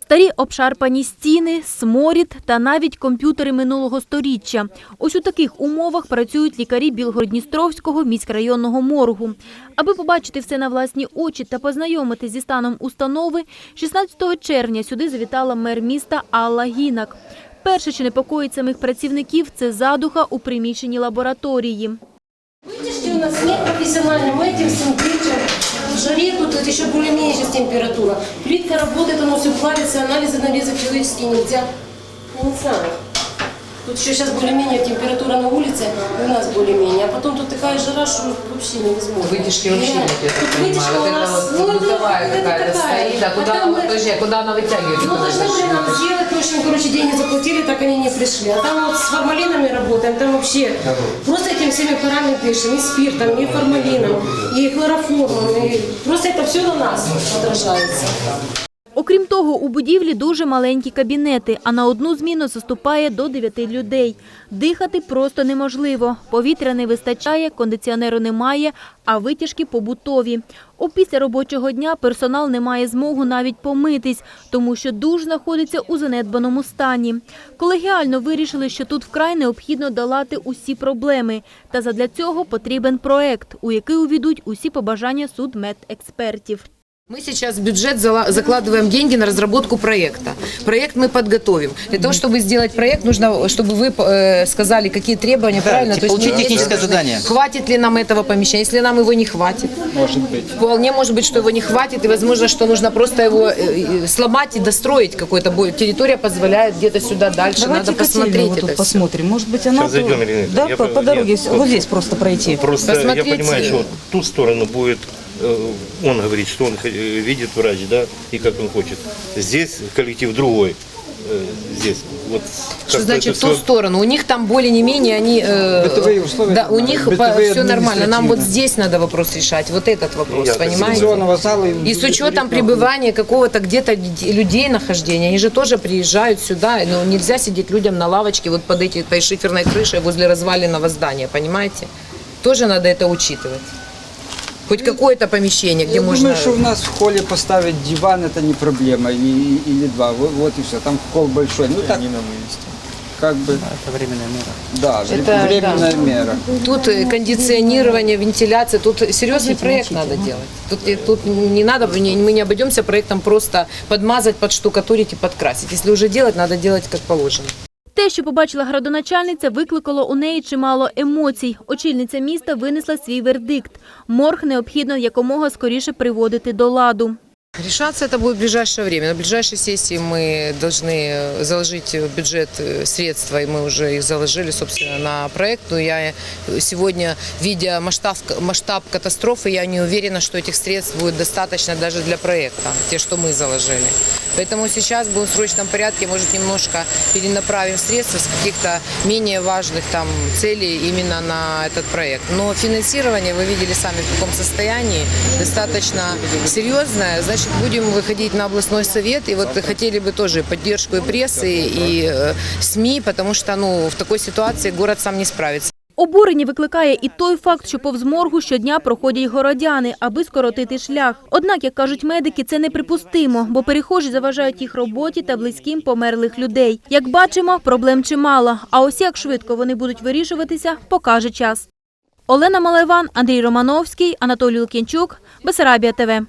Старі обшарпані стіни, сморід та навіть комп'ютери минулого сторіччя. Ось у таких умовах працюють лікарі Білгородністровського міськрайонного моргу. Аби побачити все на власні очі та познайомитись зі станом установи, 16 червня сюди завітала мер міста Алла Гінак. Перше, що непокоїть самих працівників, це задуха у приміщенні лабораторії. Видишь, у нас нет профессионально, мы этим всем кричим. В жаре тут еще более-менее сейчас температура. Плитка работает, оно все плавится, анализы нарезать человеческие нельзя. Не. Тут еще сейчас более-менее температура на улице, нас более-менее. А потом тут такая жара, что вообще невозможно. Вытяжки вообще Реально. нет, я так Тут понимаю. вытяжка Вот у это нас, вот ну, это- бытовая это какая-то такая. стоит. А куда, А там мы- подожди, а куда она вытягивает? Ну, эту должны были вытяжку? нам сделать, в общем, короче, деньги заплатили, так они не пришли. А там вот с формалинами работаем, там вообще просто этими всеми парами дышим, и спиртом, и формалином, и хлороформом, и просто это все на нас отражается. Окрім того, у будівлі дуже маленькі кабінети, а на одну зміну заступає до 9 людей. Дихати просто неможливо. Повітря не вистачає, кондиціонеру немає, а витяжки побутові. Опісля робочого дня персонал не має змогу навіть помитись, тому що душ знаходиться у занедбаному стані. Колегіально вирішили, що тут вкрай необхідно долати усі проблеми. Та задля цього потрібен проект, у який увійдуть усі побажання судмедекспертів. Мы сейчас в бюджет зала- закладываем деньги на разработку проекта. Проект мы подготовим. Для того, чтобы сделать проект, нужно, чтобы вы э, сказали, какие требования, правильно? То есть получить техническое должны- задание. Хватит ли нам этого помещения? Если нам его не хватит, Может быть. вполне может быть, что его не хватит, и возможно, что нужно просто его э, э, сломать и достроить какой-то. бо- Территория позволяет где-то сюда дальше. Давайте Надо посмотреть вот это посмотрим. Может быть, она... Сейчас зайдем, Ирина Да, Я по, по- дороге, нет, вот здесь просто пройти. Просто Посмотрите. я понимаю, что ту сторону будет, он говорит, что он э, видит врач, да, и как он хочет. Здесь коллектив другой, э, здесь. Вот Что как-то значит это в ту всё- сторону? У них там более не менее они... э, Бытовые условия Да, у нормальные, них бытовые, все нормально. Нам вот административные. здесь надо вопрос решать. Вот этот вопрос, Я понимаете? Секционного зала И с учетом пребывания какого-то где-то д- людей нахождения, они же тоже приезжают сюда, ну нельзя сидеть людям на лавочке вот под этой этой шиферной крышей возле разваленного здания, понимаете? Тоже надо это учитывать. Хоть какое-то помещение, где Я можно... думаю, что у нас в холле поставить диван это не проблема, или два, вот, вот и все. Там холл большой, ну так, как бы, Это временная мера. да, Это, временная мера. Тут э, кондиционирование, вентиляция, тут серьезный проект надо делать. Тут, э, тут не надо, мы не обойдемся проектом просто подмазать, подштукатурить и подкрасить. Если уже делать, надо делать как положено. Те, що побачила градоначальниця, викликало у неї чимало емоцій. Очільниця міста винесла свій вердикт. Морг необхідно якомога скоріше приводити до ладу. Решаться это будет в ближайшее время. На ближайшей сессии мы должны э, заложить в бюджет э, средства, и мы уже их заложили, собственно, на проект. Но я э, сегодня, видя масштаб, масштаб катастрофы, я не уверена, что этих средств будет достаточно даже для проекта, те, что мы заложили. Поэтому сейчас будем в срочном порядке, может, немножко перенаправим средства с каких-то менее важных там целей именно на этот проект. Но финансирование, вы видели сами в каком состоянии, достаточно серьезное. Значит, будем выходить на областной совет. И вот хотели бы тоже поддержку и прессы, и э, СМИ, потому что ну, в такой ситуации город сам не справится. Обурення викликає і той факт, що повз моргу щодня проходять городяни, аби скоротити шлях. Однак, як кажуть медики, це неприпустимо, бо перехожі заважають їх роботі та близьким померлих людей. Як бачимо, проблем чимало. А ось як швидко вони будуть вирішуватися, покаже час. Олена Малайван, Андрій Романовський, Анатолій Лукінчук, Бесарабія ТВ.